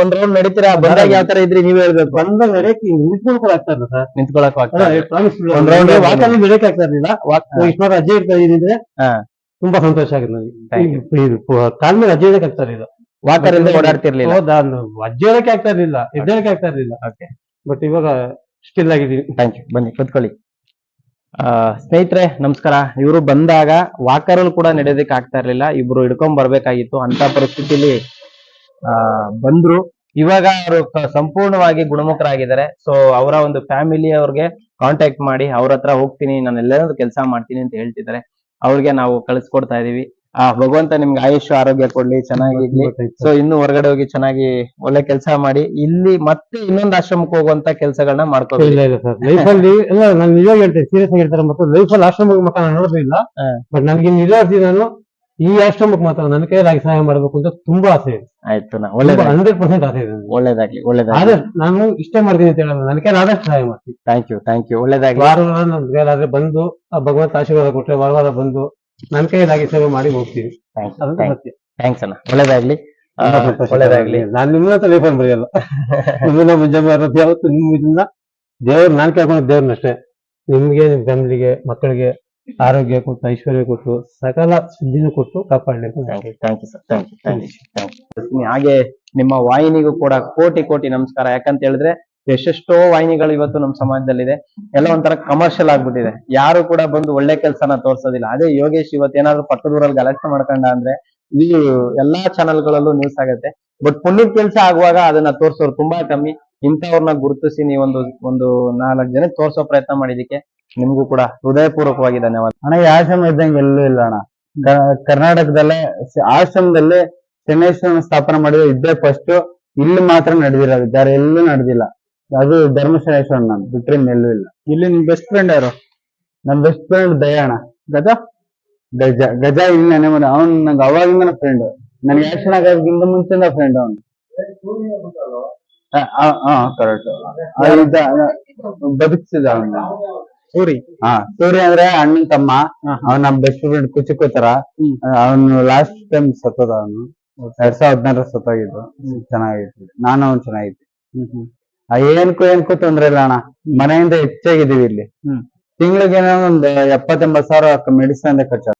ಒಂದ್ ರೌಂಡ್ ನಡೀತೀರಾ? ಬಂದಾಗ ಯಾವ ತರ ಇದ್ರಿ ನೀವ್ ಹೇಳ್ಬೇಕು. ಬಂದಾಗ ನಡೆಯಕ್ಕೆ ನಿಂತ್ಕೊಳಕ್ ಆಗ್ತಾ ಇಲ್ಲ ಸರ್. ನಿಂತ್ಕೊಳಕ್. ಒಂದ್ ವಾಕ್ ಅಲ್ಲಿ ಆಗ್ತಾ ಇರ್ಲಿಲ್ಲ. ವಾಕ್ ಇಷ್ಟು ರಜೆ ಇರ್ತಾ ಇದ್ರೆ. ತುಂಬಾ ಸಂತೋಷ ಆಗುತ್ತೆ ನನಗೆ ಇದು- ಇದು ಕಾಲ್ ಮೇಲೆ ಅಜ್ಜೆ ಇಡಕ್ಕೆ ಆಗ್ತಾ ಇರ್ಲಿಲ್ಲ. ವಾಕರ್ ಇಲ್ಲದೆ ಓಡಾಡ್ತಿರ್ಲಿಲ್ಲ. ಅಜ್ಜೆ ಇಡಕ್ಕೆ ಆಗ್ತಾ ಇರ್ಲಿಲ್ಲ. ಎದ್ದೇಳಕ್ಕೆ ಆಗ್ತಾ ಇರ್ಲಿಲ್ಲ. ಬಟ್ ಇವಾಗ ಸ್ಟಿಲ್ ಆಗಿದ್ದೀನಿ ಥ್ಯಾಂಕ್ ಯು ಬನ್ನಿ ಕೂತ್ಕೊಳ್ಳಿ. ಆ, ಸ್ನೇಹಿತರೆ ನಮಸ್ಕಾರ. ಇವರು ಬಂದಾಗ ವಾಕರ್ ಅಲ್ಲಿ ಕೂಡ ನಡೆಯೋದಕ್ಕೆ ಆಗ್ತಾ ಇರ್ಲಿಲ್ಲ. ಇಬ್ರು ಹಿಡ್ಕೊಂಡ್ ಬರ್ಬೇಕಾಗಿತ್ತು. ಅಂತ ಪರಿಸ್ಥಿತಿಲಿ ಆ ಬಂದ್ರು. ಇವಾಗ ಅವರು ಸಂಪೂರ್ಣವಾಗಿ ಗುಣಮುಖರಾಗಿದ್ದಾರೆ. ಸೊ ಅವರ ಒಂದು ಫ್ಯಾಮಿಲಿ ಅವ್ರಿಗೆ ಕಾಂಟ್ಯಾಕ್ಟ್ ಮಾಡಿ ಅವ್ರ ಹತ್ರ ಹೋಗ್ತೀನಿ ನಾನು ಎಲ್ಲಾದ್ರೂ ಕೆಲಸ ಮಾಡ್ತೀನಿ ಅಂತ ಹೇಳ್ತಿದ್ದಾರೆ. ಅವ್ರಿಗೆ ನಾವು ಕಳಿಸ್ಕೊಡ್ತಾ ಇದೀವಿ. ಆ ಭಗವಂತ ನಿಮ್ಗೆ ಆಯುಷ್ ಆರೋಗ್ಯ ಕೊಡ್ಲಿ ಚೆನ್ನಾಗಿರ್ಲಿ ಸೊ ಇನ್ನು ಹೊರಗಡೆ ಹೋಗಿ ಚೆನ್ನಾಗಿ ಒಳ್ಳೆ ಕೆಲಸ ಮಾಡಿ ಇಲ್ಲಿ ಮತ್ತೆ ಇನ್ನೊಂದು ಆಶ್ರಮಕ್ಕೆ ಹೋಗುವಂತ ಕೆಲಸಗಳನ್ನ ಮಾಡ್ಕೋಬೇಕು. ಇಲ್ಲ ಇಲ್ಲ ಸರ್. ಲೈಫ್ ಅಲ್ಲಿ ಇಲ್ಲ ನಾನು ನಿಜವಾಗಿ ಹೇಳ್ತೇನೆ ಸೀರಿಯಸ್ ಆಗಿ ಹೇಳ್ತಾರೆ ಮತ್ತು ಲೈಫ್ ಅಲ್ಲಿ ಆಶ್ರಮಕ್ಕೆ ಮಕ್ಕ ನಾನು ನೋಡೋದಿಲ್ಲ ಬಟ್ ನನಗೆ ನಾನು ಈ ಆಶ್ರಮಕ್ಕೆ ಮಾತ್ರ ನನ್ನ ಕೈಯಲ್ಲಿ ಸಹಾಯ ಮಾಡಬೇಕು ಅಂತ ತುಂಬಾ ಆಸೆ ಇದೆ. ಆಯ್ತು ನಾ ಹಂಡ್ರೆಡ್ ಪರ್ಸೆಂಟ್ ಆಸೆ ಇದೆ. ಒಳ್ಳೇದಾಗ್ಲಿ ಒಳ್ಳೇದಾಗ್ಲಿ. ನಾನು ಇಷ್ಟೇ ಮಾಡ್ತೀನಿ ಅಂತ ಹೇಳಿ ನನ್ನ ಕೈಲಿ ಆದಷ್ಟು ಸಹಾಯ ಮಾಡ್ತೀನಿ. ಥ್ಯಾಂಕ್ ಯು ಥ್ಯಾಂಕ್ ಯು ಒಳ್ಳೇದಾಗ್ಲಿ. ವಾರ ವಾರ ನನ್ನ ಕೈಲಾದ್ರೆ ಬಂದು ಆ ಭಗವಂತ ಆಶೀರ್ವಾದ ಕೊಟ್ಟರೆ ವಾರ ವಾರ ಬಂದು ನನ್ನ ಕೈಲಾಗಿ ಸೇವೆ ಮಾಡಿ ಹೋಗ್ತೀವಿ. ಅದಂತೂ ಸತ್ಯ. ಥ್ಯಾಂಕ್ಸ್ ಅಣ್ಣ. ಒಳ್ಳೇದಾಗ್ಲಿ. ಆ. ಒಳ್ಳೇದಾಗ್ಲಿ. ನಾನು ನಿಮ್ಮ ಟೆಲಿಫೋನ್ ಬರೆಯಲ್ಲ ನಿಮ್ಮನ್ನ ಮುಂಜಾನೆ ಇರೋದು ಯಾವತ್ತು ನಿಮ್ಮಿಂದ ಇದನ್ನ ದೇವ್ರು ನಾನು ಕೇಳ್ಕೊಂಡು ದೇವ್ರನ್ನಷ್ಟೇ. ನಿಮ್ಗೆ ನಿಮ್ ಫ್ಯಾಮಿಲಿಗೆ ಮಕ್ಕಳಿಗೆ ಆರೋಗ್ಯ ಕೊಟ್ಟು ಐಶ್ವರ್ಯ ಕೊಟ್ಟು ಸಕಲ ಸುದ್ದಿನೂ ಕೊಟ್ಟು ಕಾಪಾಡಲಿ ಅಂತ ನಾನು thank you thank you sir thank you thank you thank you ಹಾಗೆ ನಿಮ್ಮ ವಾಹಿನಿಗೂ ಕೂಡ ಕೋಟಿ ಕೋಟಿ ನಮಸ್ಕಾರ. ಯಾಕಂತ ಹೇಳಿದ್ರೆ ಎಷ್ಟೆಷ್ಟೋ ವಾಹಿನಿಗಳು ಇವತ್ತು ನಮ್ಮ ಸಮಾಜದಲ್ಲಿದೆ. ಎಲ್ಲ ಒಂಥರ ಕಮರ್ಷಿಯಲ್ ಆಗ್ಬಿಟ್ಟಿದೆ. ಯಾರು ಕೂಡ ಬಂದು ಒಳ್ಳೆ ಕೆಲಸನ ತೋರ್ಸೋದಿಲ್ಲ. ಅದೇ ಯೋಗೇಶ್ ಇವತ್ತೇನಾದ್ರೂ ಪಕ್ಕದೂರಲ್ಲಿ ಗಲಾಟೆ ಮಾಡ್ಕೊಂಡ ಅಂದ್ರೆ ಇದು ಎಲ್ಲಾ ಚಾನೆಲ್ಗಳಲ್ಲೂ ನ್ಯೂಸ್ ಆಗುತ್ತೆ. ಬಟ್ ಪುಣ್ಯದ ಕೆಲಸ ಆಗುವಾಗ ಅದನ್ನ ತೋರ್ಸೋರು ತುಂಬಾ ಕಮ್ಮಿ. ಇಂಥವ್ರನ್ನ ಗುರುತಿಸಿ ನೀವೊಂದು ಒಂದು ನಾಲ್ಕು ಜನ ತೋರ್ಸೋ ಪ್ರಯತ್ನ ಮಾಡಿದಕ್ಕೆ ನಿಮ್ಗೂ ಕೂಡ ಹೃದಯಪೂರ್ವಕವಾಗಿ ಧನ್ಯವಾದ. ಅಣ್ಣ, ಈ ಆಶ್ರಮ ಇದ್ದಂಗೆ ಎಲ್ಲೂ ಇಲ್ಲ ಅಣ್ಣ. ಕರ್ನಾಟಕದಲ್ಲೇ ಆಶ್ರಮದಲ್ಲಿ ಶನೇಶ್ವರನ ಸ್ಥಾಪನೆ ಮಾಡಿದ್ರೆ ಇದ್ದೇ ಫಸ್ಟ್ ಇಲ್ಲಿ ಮಾತ್ರ ನಡೆದಿರೋದು. ಬೇರೆ ಎಲ್ಲೂ ನಡೆದಿಲ್ಲ. ಅದು ಧರ್ಮಶನೇಶ್ವರ ನಾನು ಬಿಟ್ರೆ ಎಲ್ಲೂ ಇಲ್ಲ. ಇಲ್ಲಿ ನಿಮ್ ಬೆಸ್ಟ್ ಫ್ರೆಂಡ್ ಯಾರು? ನನ್ ಬೆಸ್ಟ್ ಫ್ರೆಂಡ್ ದಯಾಣ ಗಜ? ಗಜ. ಗಜ ಇಲ್ಲಿ ನೆನೆ ಮನೆ. ಅವ್ನ್ ನಂಗೆ ಅವಾಗಿಂದನ ಫ್ರೆಂಡ್ ನನ್ಗೆ ಆಕ್ಷನ್ ಆಗೋದಕ್ಕಿಂತ ಮುಂಚೆಯಿಂದ ಫ್ರೆಂಡ್ ಅವನು. ಕರೆಕ್ಟ್ ಬದುಕಿಸಿದ ಅವನು. ಸೂರಿ? ಹಾ ಸೂರಿ ಅಂದ್ರೆ ಅಣ್ಣನ್ ತಮ್ಮ. ಅವ್ನ ನಮ್ ಬೆಸ್ಟ್ ಫ್ರೆಂಡ್ ಕುಚಿಕೋತರ. ಅವನು ಲಾಸ್ಟ್ ಟೈಮ್ ಸತ್ತದ ಅವನು. ಎರಡ್ ಸಾವಿರದ ಹದಿನಾರ ಸತ್ತೋಗಿದ್ದು. ಚೆನ್ನಾಗಿತ್ತು. ನಾನು ಅವ್ನು ಚೆನ್ನಾಗಿತ್ತು ಆ ಏನಕ್ಕೂ ಏನ್ಕೂ ತೊಂದ್ರೆ ಇಲ್ಲ ಅಣ್ಣ. ಮನೆಯಿಂದ ಹೆಚ್ಚಾಗಿದ್ದೀವಿ ಇಲ್ಲಿ. ತಿಂಗಳಿಗೆ ಏನೋ ಒಂದ್ ಎಪ್ಪತ್ತೆಂಬತ್ ಸಾವಿರ ಮೆಡಿಸಿನ್ ಖರ್ಚು